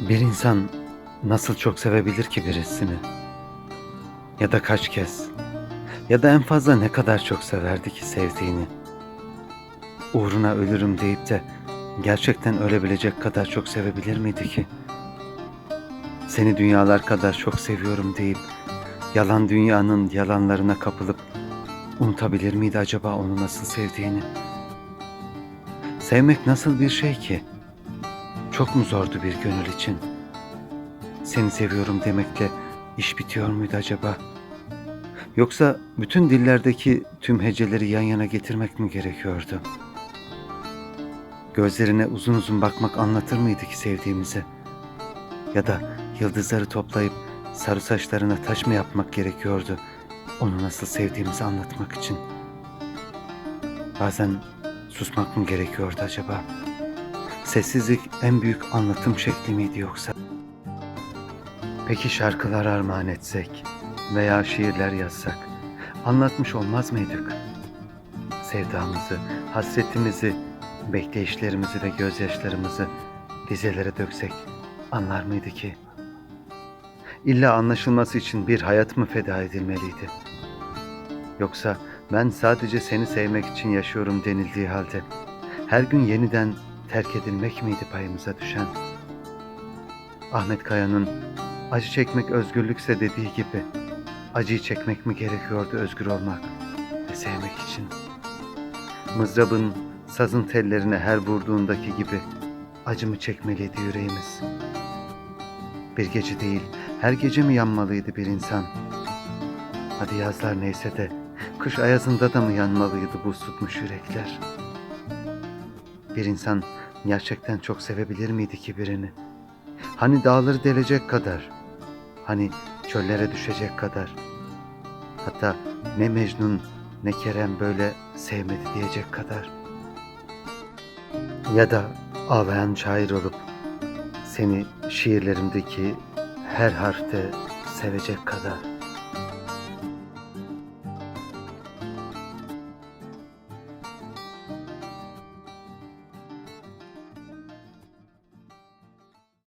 Bir insan nasıl çok sevebilir ki birisini? Ya da kaç kez? Ya da en fazla ne kadar çok severdi ki sevdiğini? Uğruna ölürüm deyip de gerçekten ölebilecek kadar çok sevebilir miydi ki? Seni dünyalar kadar çok seviyorum deyip yalan dünyanın yalanlarına kapılıp unutabilir miydi acaba onu nasıl sevdiğini? Sevmek nasıl bir şey ki? Çok mu zordu bir gönül için? Seni seviyorum demekle iş bitiyor muydu acaba? Yoksa bütün dillerdeki tüm heceleri yan yana getirmek mi gerekiyordu? Gözlerine uzun uzun bakmak anlatır mıydı ki sevdiğimizi? Ya da yıldızları toplayıp sarı saçlarına taş mı yapmak gerekiyordu? Onu nasıl sevdiğimizi anlatmak için. Bazen susmak mı gerekiyordu acaba? Sessizlik en büyük anlatım şekli miydi yoksa? Peki şarkılar armağan etsek veya şiirler yazsak anlatmış olmaz mıydık? Sevdamızı, hasretimizi, bekleyişlerimizi ve gözyaşlarımızı dizelere döksek anlar mıydı ki? İlla anlaşılması için bir hayat mı feda edilmeliydi? Yoksa ben sadece seni sevmek için yaşıyorum denildiği halde her gün yeniden terk edilmek miydi payımıza düşen? Ahmet Kaya'nın acı çekmek özgürlükse dediği gibi acıyı çekmek mi gerekiyordu özgür olmak ve sevmek için? Mızrabın sazın tellerine her vurduğundaki gibi acımı çekmeliydi yüreğimiz. Bir gece değil, her gece mi yanmalıydı bir insan? Hadi yazlar neyse de, kış ayazında da mı yanmalıydı buz tutmuş yürekler? Bir insan gerçekten çok sevebilir miydi ki birini? Hani dağları delecek kadar, hani çöllere düşecek kadar. Hatta ne Mecnun ne Kerem böyle sevmedi diyecek kadar. Ya da ağlayan şair olup seni şiirlerimdeki her harfte sevecek kadar.